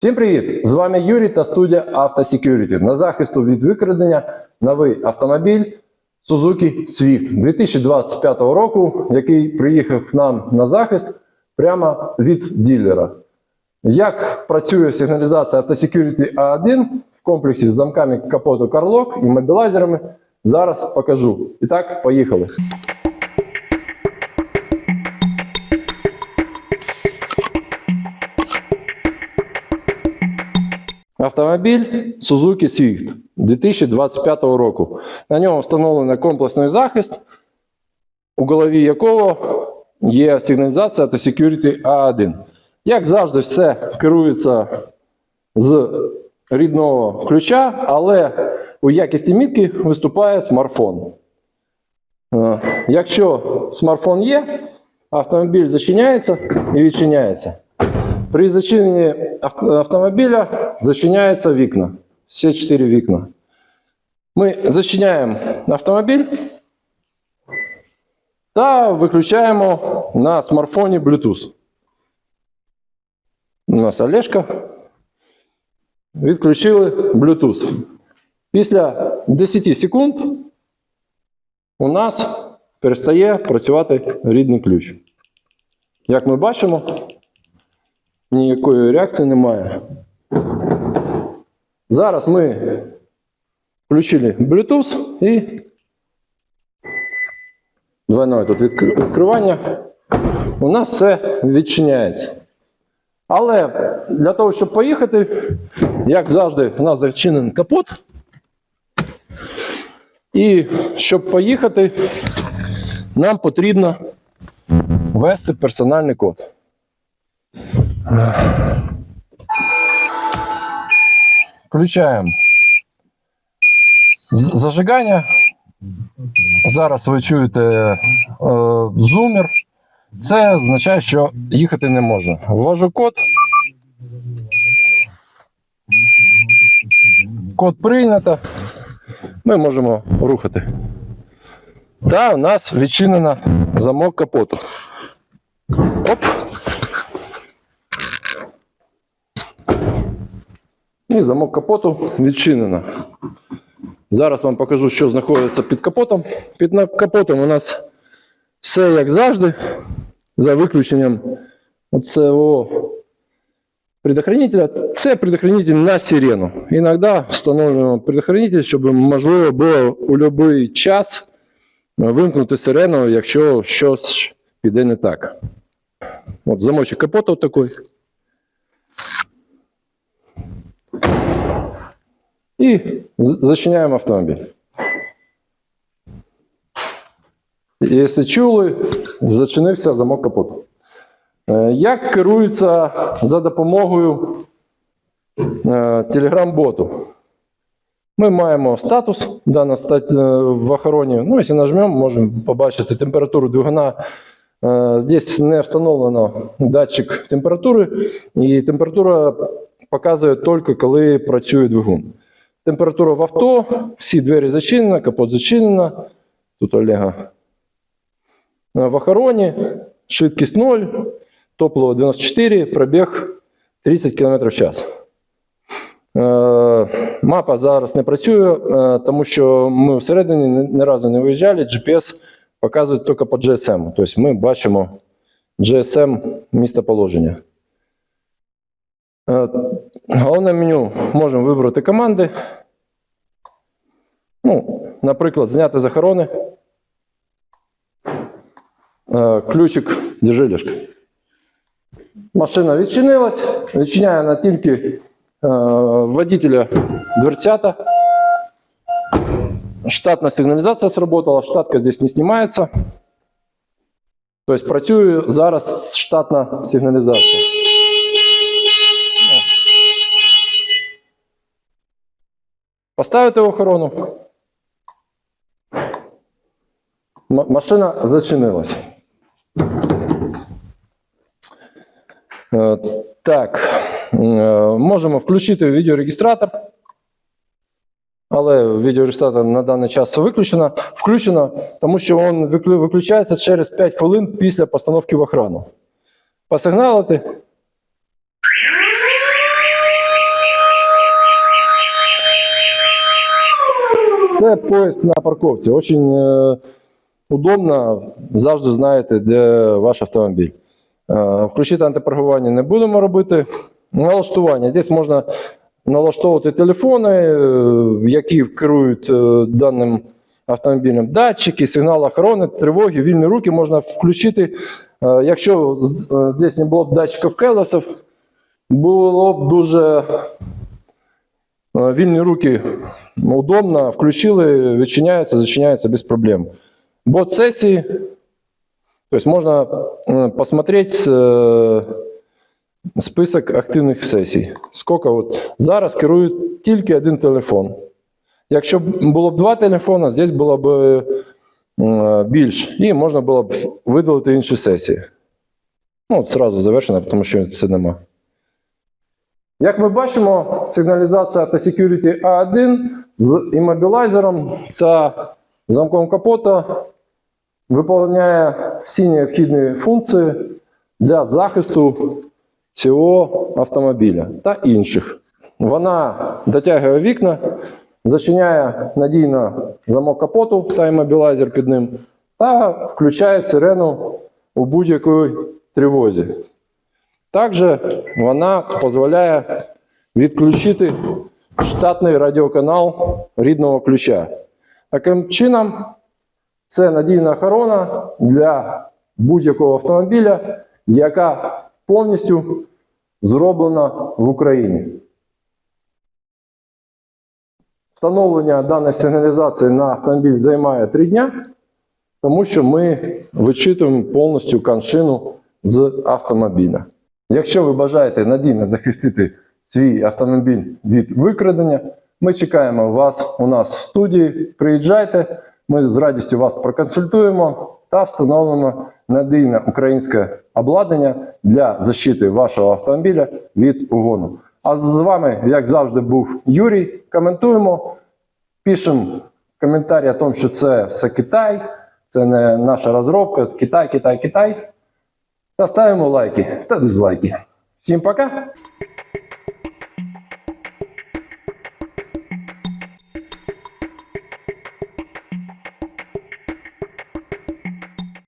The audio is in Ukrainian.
Всім привіт! З вами Юрій та студія AutoSecurity. На захисту від викрадення новий автомобіль Suzuki Swift 2025 року, який приїхав к нам на захист прямо від ділера. Як працює сигналізація AutoSecurity A1 в комплексі з замками капоту CarLock і мобілайзерами, зараз покажу. І так, поїхали. Автомобіль Suzuki Swift 2025 року. На ньому встановлено комплексний захист, у голові якого є сигналізація та Security A1. Як завжди, все керується з рідного ключа, але у якісті мітки виступає смартфон. Е, Якщо смартфон є, автомобіль зачиняється і відчиняється. При зачиненні автомобіля зачиняються вікна. Всі чотири вікна. Ми зачиняємо автомобіль та виключаємо на смартфоні Bluetooth. У нас Олешка. Відключили Bluetooth. Після 10 секунд у нас перестає працювати рідний ключ. Як ми бачимо, ніякої реакції немає. Зараз ми включили Bluetooth і двойне тут відкривання. У нас все відчиняється. Але для того, щоб поїхати, як завжди, у нас зачинений капот. І щоб поїхати, нам потрібно ввести персональний код. Включаємо з- зажигання. Зараз ви чуєте е, зумер. Це означає, що їхати не можна. Ввожу код. Код прийнято. Ми можемо рухати. Та у нас відчинено замок капоту. Оп. І замок капоту відчинено. Зараз вам покажу, що знаходиться під капотом. Під капотом у нас все як завжди, за виключенням цього предохранителя. Це предохранитель на сирену. Іноді встановлюємо предохранитель, щоб можливо було у будь-який час вимкнути сирену, якщо щось піде не так. От замочок капота от такий. І зачиняємо автомобіль. Якщо чули, зачинився замок капоту. Е, Як керується за допомогою е, Telegram-боту? Ми маємо статус е, в охороні. Ну, якщо нажмемо, можемо побачити температуру двигуна. Здесь не встановлено датчик температури, і температура показує тільки коли працює двигун. Температура в авто, всі двері зачинені, капот зачинено. Тут Олега. В охороні швидкість 0, топливо 94, пробіг 30 км в час. Е, Мапа зараз не працює, е, тому що ми всередині ні- разу не виїжджали. GPS показує тільки по GSM. Тобто ми бачимо GSM місцеположення. Е, Головне меню можемо вибрати команди. Ну, наприклад, зняти з охорони. Е, Ключик держи Лешка. Машина відчинилась, відчиняє вона тільки е, водителя дверцята. Штатна сигналізація сработала, штатка здесь не знімається. Тобто працює зараз штатна сигналізація. Поставити охорону. Машина зачинилась. Е, Так, е, можемо включити відеорегістратор. Але відеореєстратор на даний час виключено. Включено, тому що він виключається через 5 хвилин після постановки в охрану. Посигналити. Це поїзд на парковці. Очень е, удобно, завжди знаєте, де ваш автомобіль. Е, Включити антипаркування не будемо робити. Налаштування. Здесь можна налаштовувати телефони, е, які керують даним автомобілем. Датчики, сигнал охорони, тривоги, вільні руки можна включити. Якщо здесь не було б датчиків келесів, було б дуже Вільні руки удобно, включили, відчиняються, зачиняються без проблем. Бот сесії, тобто можна е, посмотреть е, список активних сесій. Скільки от зараз керують тільки один телефон. Якщо було б два телефони, здесь було б е, більше, і можна було б видалити інші сесії. Ну, от зразу завершено, тому що це нема. Як ми бачимо, сигналізація Security A1 з іммобілайзером та замком капота виконує всі необхідні функції для захисту цього автомобіля та інших. Вона дотягує вікна, зачиняє надійно замок капоту та іммобілайзер під ним, та включає сирену у будь-якій тривозі. Також вона дозволяє відключити штатний радіоканал рідного ключа. Таким чином, це надійна охорона для будь-якого автомобіля, яка повністю зроблена в Україні. Встановлення даної сигналізації на автомобіль займає 3 дня, тому що ми вичитуємо повністю коншину з автомобіля. Якщо ви бажаєте надійно захистити свій автомобіль від викрадення, ми чекаємо вас у нас в студії. Приїжджайте, ми з радістю вас проконсультуємо та встановимо надійне українське обладнання для защити вашого автомобіля від угону. А з вами, як завжди, був Юрій. Коментуємо, пишемо коментарі о тому, що це все Китай, це не наша розробка. Китай, Китай, Китай. Та лайки та дизлайки. Всім пока!